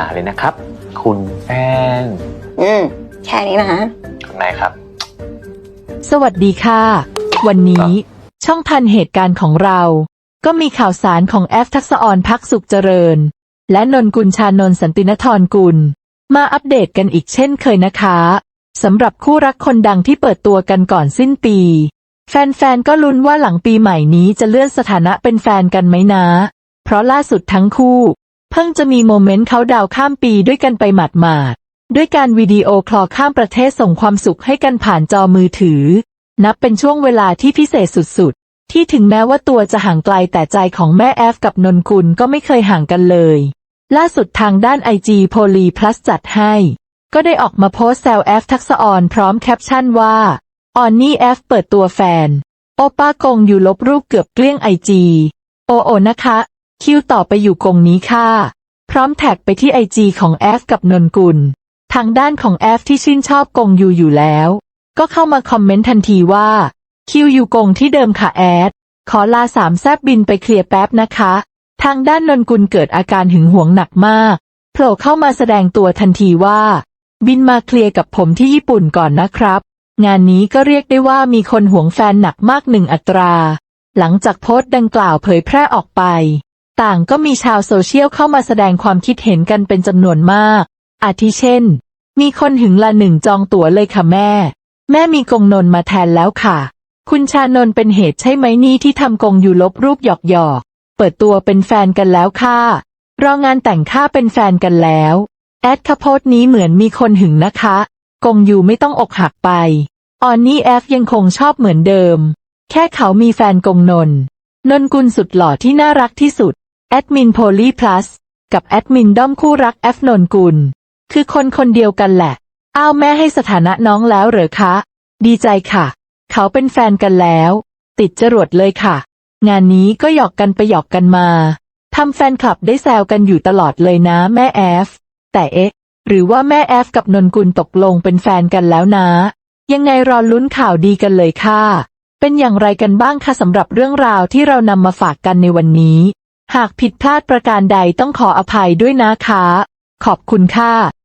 อ่าเลยนะครับ คุณแป้งอืม แค่นี้นะฮะคุณนายครับ สวัสดีค่ะ วันนี้ ช่องทันเหตุการณ์ของเรา ก็มีข่าวสารของแอฟทักษะออนพักสุขเจริญ และนนกุลชานนท์สันตินทรกุล มาอัปเดตกันอีกเช่นเคยนะคะสำหรับคู่รักคนดังที่เปิดตัวกันก่อนสิ้นปี แฟนๆ ก็ลุ้นว่าหลังปีใหม่นี้จะเลื่อนสถานะเป็นแฟนกันไหมนะ เพราะล่าสุดทั้งคู่ เพิ่งจะมีโมเมนต์เขาดาวข้ามปีด้วยกันไปหมาดๆ ด้วยการวิดีโอคลอข้ามประเทศส่งความสุขให้กันผ่านจอมือถือ นับเป็นช่วงเวลาที่พิเศษสุดๆ ที่ถึงแม้ว่าตัวจะห่างไกลแต่ใจของแม่แอฟกับนนกุลก็ไม่เคยห่างกันเลย ล่าสุดทางด้านไอจีโพลีพลัสจัดให้ ก็ได้ออกมาโพสต์แซวแอฟทักษออนพร้อมแคปชั่นว่าออนนี่แอฟเปิดตัวแฟน โอป้ากงอยู่ลบรูปเกือบเกลี้ยงไอจีโอโอนะคะ คิวต่อไปอยู่กงนี้ค่ะ พร้อมแท็กไปที่ไอจีของแอฟกับนนกุล ทางด้านของแอฟที่ชื่นชอบกงยูอยู่แล้ว ก็เข้ามาคอมเมนต์ทันทีว่า คิวอยู่กงที่เดิมค่ะแอด ขอลาสามแซบบินไปเคลียร์แป๊บนะคะ ทางด้านนนกุลเกิดอาการหึงหวงหนักมากโผล่เข้ามาแสดงตัวทันทีว่า บินมาเคลียร์กับผมที่ญี่ปุ่นก่อนนะครับ งานนี้ก็เรียกได้ว่ามีคนหวงแฟนหนักมากหนึ่งอัตรา หลังจากโพสต์ดังกล่าวเผยแพร่ออกไป ต่างก็มีชาวโซเชียลเข้ามาแสดงความคิดเห็นกันเป็นจำนวนมาก อาทิเช่น มีคนหึงละหนึ่งจองตั๋วเลยค่ะแม่ แม่มีกงนนมาแทนแล้วค่ะ คุณชานนท์เป็นเหตุใช่ไหมนี่ที่ทำกงอยู่ลบรูปหยอกหยอกเปิดตัวเป็นแฟนกันแล้วค่ะ รองานแต่งค่าเป็นแฟนกันแล้ว แอดคาโพสต์นี้เหมือนมีคนหึงนะคะ กงอยู่ไม่ต้องอกหักไปออนนี่แอฟยังคงชอบเหมือนเดิม แค่เขามีแฟนกงนน นนกุลสุดหล่อที่น่ารักที่สุด แอดมินโพลีพลัสกับแอดมินด้อมคู่รักแอฟนนกุล คือคนคนเดียวกันแหละ อ้าวแม่ให้สถานะน้องแล้วเหรอคะ ดีใจค่ะ เขาเป็นแฟนกันแล้ว ติดจรวดเลยค่ะ งานนี้ก็หยอกกันไปหยอกกันมาทำแฟนคลับได้แซวกันอยู่ตลอดเลยนะแม่แอฟ แต่เอ๊ะ หรือว่าแม่แอฟกับนนกุลตกลงเป็นแฟนกันแล้วนะ ยังไงรอลุ้นข่าวดีกันเลยค่ะ เป็นอย่างไรกันบ้างคะสำหรับเรื่องราวที่เรานำมาฝากกันในวันนี้ หากผิดพลาดประการใดต้องขออภัยด้วยนะคะ ขอบคุณค่ะ